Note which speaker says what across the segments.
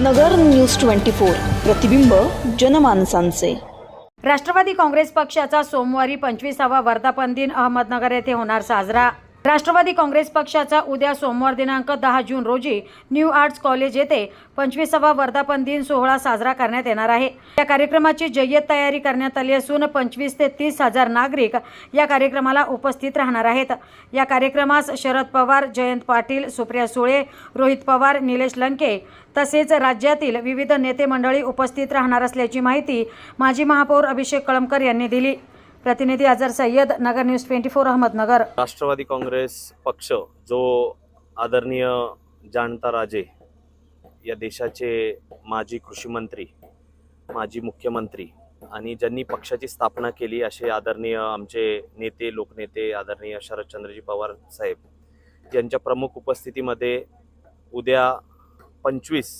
Speaker 1: नगर news twenty four. प्रतिबिंब जनमानसांचे.
Speaker 2: राष्ट्रवादी काँग्रेस पक्षाचा सोमवारी पंचवीसावा वर्धापन दिन अहमदनगर येथे होणार साजरा. राष्ट्रवादी काँग्रेस पक्षाचा उद्या सोमवार दिनांक दहा जून रोजी न्यू आर्ट्स कॉलेज येथे पंचवीसावा वर्धापन दिन सोहळा साजरा करण्यात येणार आहे. या कार्यक्रमाची जय्यत तयारी करण्यात आली असून पंचवीस ते तीस हजार नागरिक या कार्यक्रमाला उपस्थित राहणार आहेत. या कार्यक्रमास शरद पवार जयंत पाटील सुप्रिया सुळे रोहित पवार निलेश लंके तसेच राज्यातील विविध नेते मंडळी उपस्थित राहणार असल्याची माहिती माजी महापौर अभिषेक कळमकर यांनी दिली. प्रतिनिधी Azar Sayyad Nagar news twenty four Ahmednagar.
Speaker 3: Rashtrawadi Congress पक्ष जो आदरणीय जाणता राजे या देशाचे माजी कृषी मंत्री माजी मुख्यमंत्री आणि ज्यांनी पक्षाची स्थापना केली असे आदरणीय आमचे नेते लोकनेते आदरणीय शरदचंद्रजी पवार साहेब यांच्या प्रमुख उपस्थितीमध्ये उद्या पंचवीस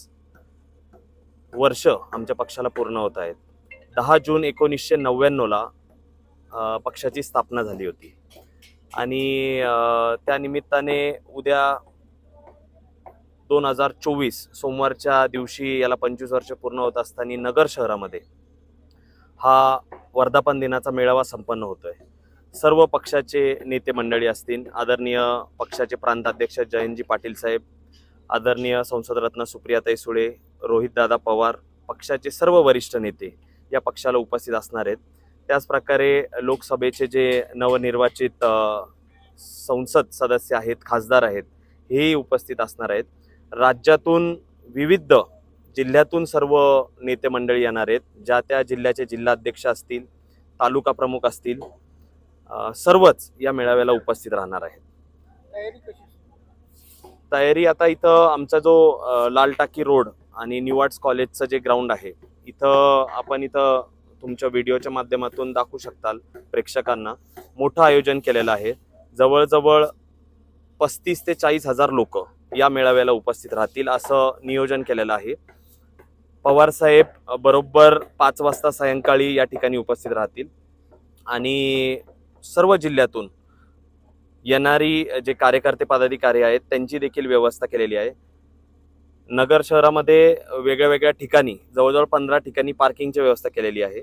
Speaker 3: वर्ष आमच्या पक्षाला पूर्ण होत आहेत. दहा जून एकोणीसशे नव्याण्णवला पक्षाची स्थापना झाली होती. आणि त्यानिमित्ताने त्या निमित्ताने उद्या दोन हजार चोवीस सोमवारच्या दिवशी याला पंचवीस वर्ष पूर्ण होत असताना नगर शहरामध्ये हा वर्धापन दिनाचा मेळावा संपन्न होतोय. सर्व पक्षाचे नेते मंडळी असतील आदरणीय पक्षाचे प्रांताध्यक्ष जयंतजी पाटील साहेब आदरणीय संसदरत्न सुप्रियाताई सुळे रोहितदादा पवार पक्षाचे सर्व वरिष्ठ नेते या पक्षाला उपस्थित असणार आहेत. त्याचप्रकारे लोकसभेचे जे नवनिर्वाचित संसद सदस्य आहेत खासदार आहेत हेही उपस्थित असणार आहेत. राज्यातून विविध जिल्ह्यातून सर्व नेते मंडळी येणार आहेत. ज्या त्या जिल्ह्याचे जिल्हाध्यक्ष असतील तालुका प्रमुख असतील सर्वच या मेळाव्याला उपस्थित राहणार आहेत. तयारी आता इथं आमचा जो लाल टाकी रोड आणि न्यू आर्ट्स कॉलेजचं जे ग्राउंड आहे इथं आपण इथं तुमच्या व्हिडिओच्या माध्यमातून दाखवू शकताल प्रेक्षकांना. मोठं आयोजन केलेलं आहे. जवळजवळ पस्तीस ते चाळीस हजार लोक या मेळाव्याला उपस्थित राहतील असं नियोजन केलेलं आहे. पवार साहेब बरोबर पाच वाजता सायंकाळी या ठिकाणी उपस्थित राहतील. आणि सर्व जिल्ह्यातून येणारी जे कार्यकर्ते पदाधिकारी आहेत त्यांची देखील व्यवस्था केलेली आहे. नगर शहरामध्ये वेगळ्या वेगळ्या ठिकाणी जवळजवळ पंधरा ठिकाणी पार्किंगची व्यवस्था केलेली आहे.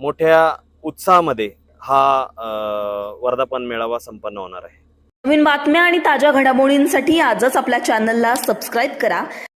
Speaker 3: मोठ्या उत्साहामध्ये हा वर्धापन मेळावा संपन्न होणार आहे.
Speaker 1: नवीन बातम्या आणि ताज्या घडामोडींसाठी आजच आपल्या चॅनलला सबस्क्राईब करा.